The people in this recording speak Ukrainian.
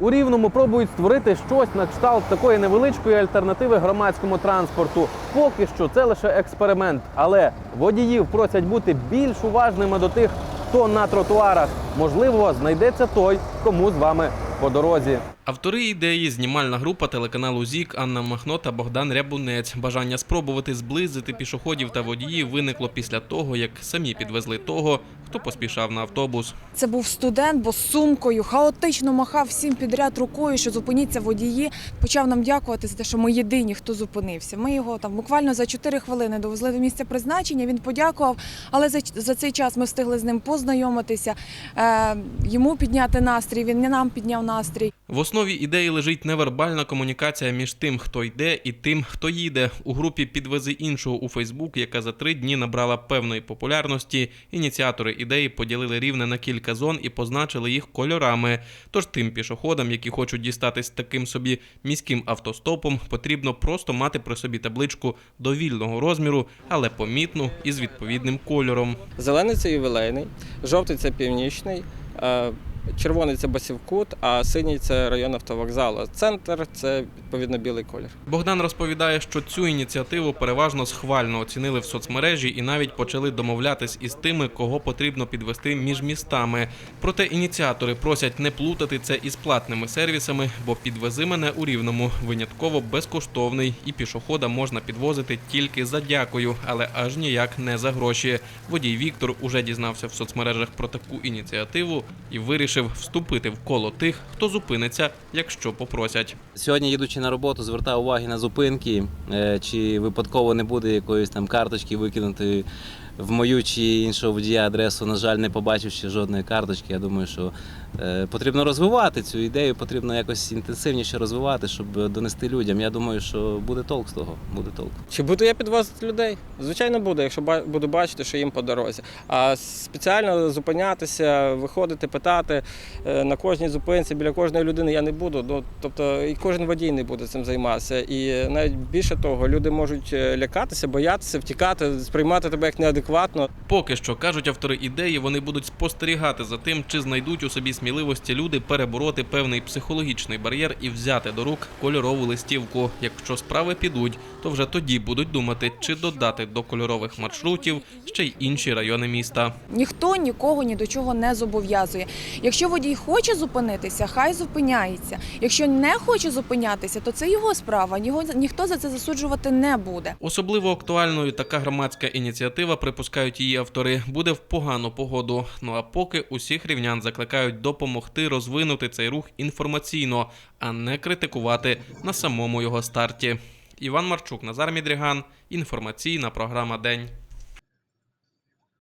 У рівному пробують створити щось на кшталт такої невеличкої альтернативи громадському транспорту. Поки що це лише експеримент, але водіїв просять бути більш уважними до тих, хто на тротуарах. Можливо, знайдеться той, кому з вами по дорозі. Автори ідеї знімальна група телеканалу ЗІК Анна Махно та Богдан Рябунець. Бажання спробувати зблизити пішоходів та водіїв виникло після того, як самі підвезли того, хто поспішав на автобус. Це був студент, бо з сумкою хаотично махав всім підряд рукою, що зупиніться водії. Почав нам дякувати за те, що ми єдині, хто зупинився. Ми його там буквально за 4 хвилини довезли до місця призначення. Він подякував, але за, за цей час ми встигли з ним познайомитися, е, йому підняти настрій. Він не нам підняв настрій. В основі ідеї лежить невербальна комунікація між тим, хто йде, і тим, хто їде. У групі Підвези іншого у Фейсбук, яка за три дні набрала певної популярності. Ініціатори ідеї поділили рівне на кілька зон і позначили їх кольорами. Тож тим пішоходам, які хочуть дістатись таким собі міським автостопом, потрібно просто мати при собі табличку довільного розміру, але помітну і з відповідним кольором. Зелений це ювілейний, жовтий це північний, е, червоний це Басівкут, а синій це район автовокзалу. Центр це відповідно білий колір. Богдан розповідає, що цю ініціативу переважно схвально оцінили в соцмережі і навіть почали домовлятись із тими, кого потрібно підвести між містами. Проте ініціатори просять не плутати це із платними сервісами, бо підвези мене у рівному винятково безкоштовний, і пішохода можна підвозити тільки за дякую, але аж ніяк не за гроші. Водій Віктор уже дізнався в соцмережах про таку ініціативу і вирішив вступити в коло тих, хто зупиниться, якщо попросять. Сьогодні, їдучи на роботу, звертав уваги на зупинки, е, чи випадково не буде якоїсь там карточки викинутої в мою чи іншого водія адресу. На жаль, не побачив ще жодної карточки. Я думаю, що е, потрібно розвивати цю ідею, потрібно якось інтенсивніше розвивати, щоб донести людям. Я думаю, що буде толк з того. Буде толк. Чи буду я підвозити людей? Звичайно, буду, якщо буду бачити, що їм по дорозі. А спеціально зупинятися, виходити, питати е, на кожній зупинці біля кожної людини я не буду. Ну, тобто і кожен водій не буде цим займатися. І навіть більше того, люди можуть е, лякатися, боятися, втікати, сприймати тебе як неадекватно. Поки що кажуть автори ідеї, вони будуть спостерігати за тим, чи знайдуть у собі сміливості люди перебороти певний психологічний бар'єр і взяти до рук кольорову листівку. Якщо справи підуть, то вже тоді будуть думати, чи додати до кольорових маршрутів ще й інші райони міста. Ніхто нікого ні до чого не зобов'язує. Якщо водій хоче зупинитися, хай зупиняється. Якщо не хоче зупинятися, то це його справа. Ніхто за це засуджувати не буде. Особливо актуальною така громадська ініціатива, припускають її автори, буде в погану погоду. Ну а поки усіх рівнян закликають допомогти розвинути цей рух інформаційно, а не критикувати на самому його старті. Іван Марчук, Назар Мідріган. Інформаційна програма День.